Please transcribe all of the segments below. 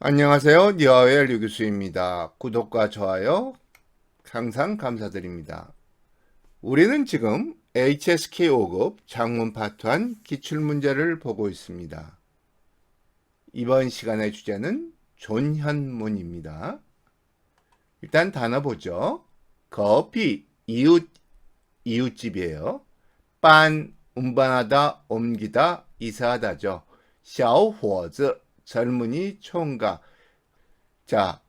안녕하세요. 니아의 류교수입니다. 구독과 좋아요 항상 감사드립니다. 우리는 지금 HSK 5급 장문 파트 1 기출문제를 보고 있습니다. 이번 시간의 주제는 존현문입니다. 일단 단어 보죠. 거피 이웃 이웃집이에요. 빤 운반하다 옮기다 이사하다죠. 小伙子 젊은이 총각. 자,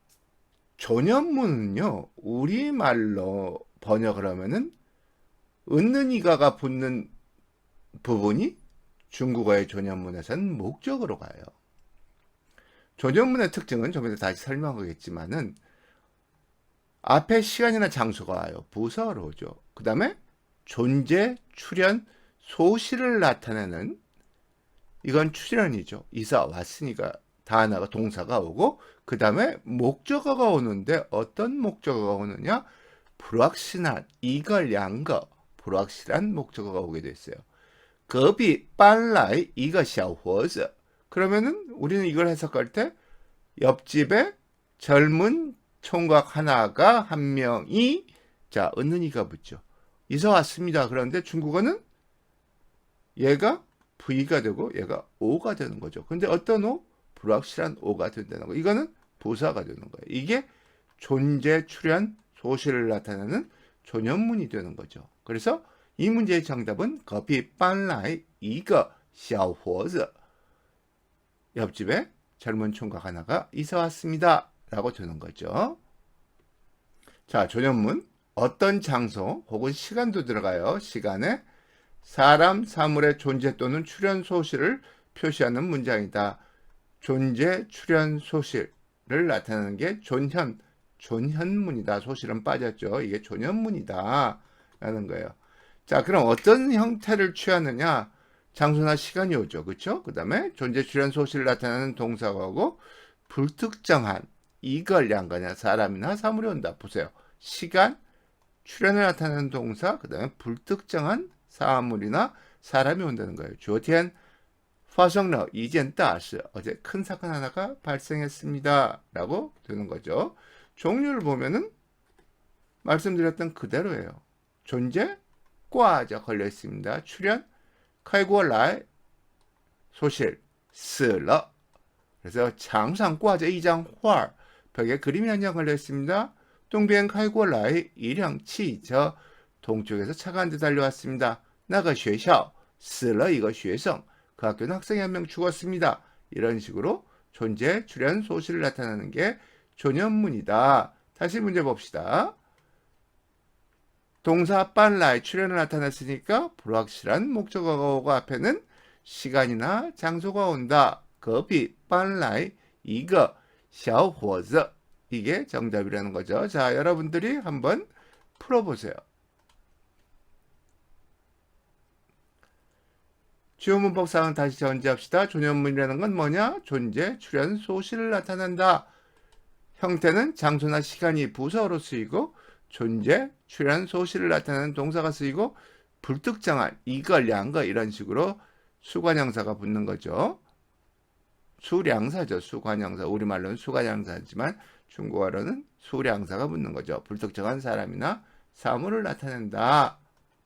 존연문은요, 우리말로 번역을 하면은, 은는 이가가 붙는 부분이 중국어의 존연문에서는 목적으로 가요. 존연문의 특징은 좀 이따 다시 설명하겠지만은, 앞에 시간이나 장소가 와요. 부사로 오죠. 그 다음에 존재, 출현, 소실을 나타내는 이건 출연이죠. 이사 왔으니까 다나가 동사가 오고 그 다음에 목적어가 오는데 어떤 목적어가 오느냐? 불확실한 이걸 양거 불확실한 목적어가 오게 됐어요. 급이 빨라이 이것이 호즈 그러면은 우리는 이걸 해석할 때 옆집에 젊은 총각 하나가 한 명이 자 얻는 이가 붙죠. 이사 왔습니다. 그런데 중국어는 얘가 V가 되고 얘가 O가 되는 거죠. 근데 어떤 O? 불확실한 O가 된다는 거. 이거는 부사가 되는 거예요. 이게 존재, 출현, 소실을 나타내는 조년문이 되는 거죠. 그래서 이 문제의 정답은 커피 빨라이 이거 샤오호즈 옆집에 젊은 총각 하나가 이사 왔습니다. 라고 되는 거죠. 자, 조년문 어떤 장소 혹은 시간도 들어가요. 시간에 사람, 사물의 존재 또는 출현 소실을 표시하는 문장이다. 존재, 출현, 소실을 나타내는 게 존현, 존현문이다. 소실은 빠졌죠. 이게 존현문이다. 라는 거예요. 자, 그럼 어떤 형태를 취하느냐? 장소나 시간이 오죠. 그쵸? 그 다음에 존재, 출현, 소실을 나타내는 동사가 오고 불특정한 이걸 양거냐 사람이나 사물이 온다. 보세요. 시간, 출현을 나타내는 동사, 그 다음에 불특정한 사물이나 사람이 온다는 거예요. 조티엔 화성러 이젠 따스 어제 큰 사건 하나가 발생했습니다. 라고 되는 거죠. 종류를 보면은 말씀드렸던 그대로예요. 존재 과자 걸려 있습니다. 출현 칼구라의 소실 슬러 그래서 장상 과자 이장활 벽에 그림이 한 장 걸려 있습니다. 동비엔 칼구라의 일형 치저 동쪽에서 차가 한 대 달려왔습니다. 나가 쉐샤 쓰러 이거 쉐성 그 학교는 학생이 한 명 죽었습니다. 이런 식으로 존재 출현 소실을 나타내는 게 조년문이다. 다시 문제 봅시다. 동사 빨라의 출현을 나타냈으니까 불확실한 목적어가 앞에는 시간이나 장소가 온다. 거비 빨라이 이거 샤오호즈 이게 정답이라는 거죠. 자 여러분들이 한번 풀어보세요. 주요 문법상은 다시 전제합시다. 존연문이라는 건 뭐냐? 존재, 출현, 소실을 나타낸다. 형태는 장소나 시간이 부서로 쓰이고 존재, 출현, 소실을 나타내는 동사가 쓰이고 불특정한 이걸, 양거 이런 식으로 수관형사가 붙는 거죠. 수량사죠. 수관형사. 우리말로는 수관형사지만 중국어로는 수량사가 붙는 거죠. 불특정한 사람이나 사물을 나타낸다.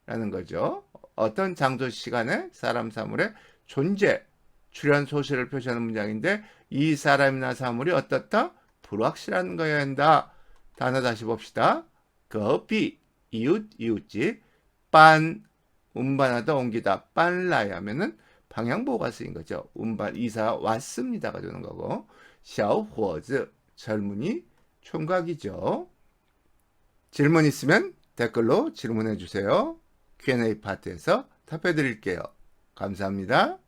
라는 거죠. 어떤 장소 시간에 사람 사물의 존재 출현 소실을 표시하는 문장인데 이 사람이나 사물이 어떻다? 불확실한 거여야 한다. 단어 다시 봅시다. 거비 이웃 이웃지 빤 운반하다 옮기다. 빨라이 하면은 방향보호가 쓰인 거죠. 운반 이사 왔습니다가 되는 거고. 샤오호즈 젊은이 총각이죠. 질문 있으면 댓글로 질문해 주세요. Q&A 파트에서 답해 드릴게요. 감사합니다.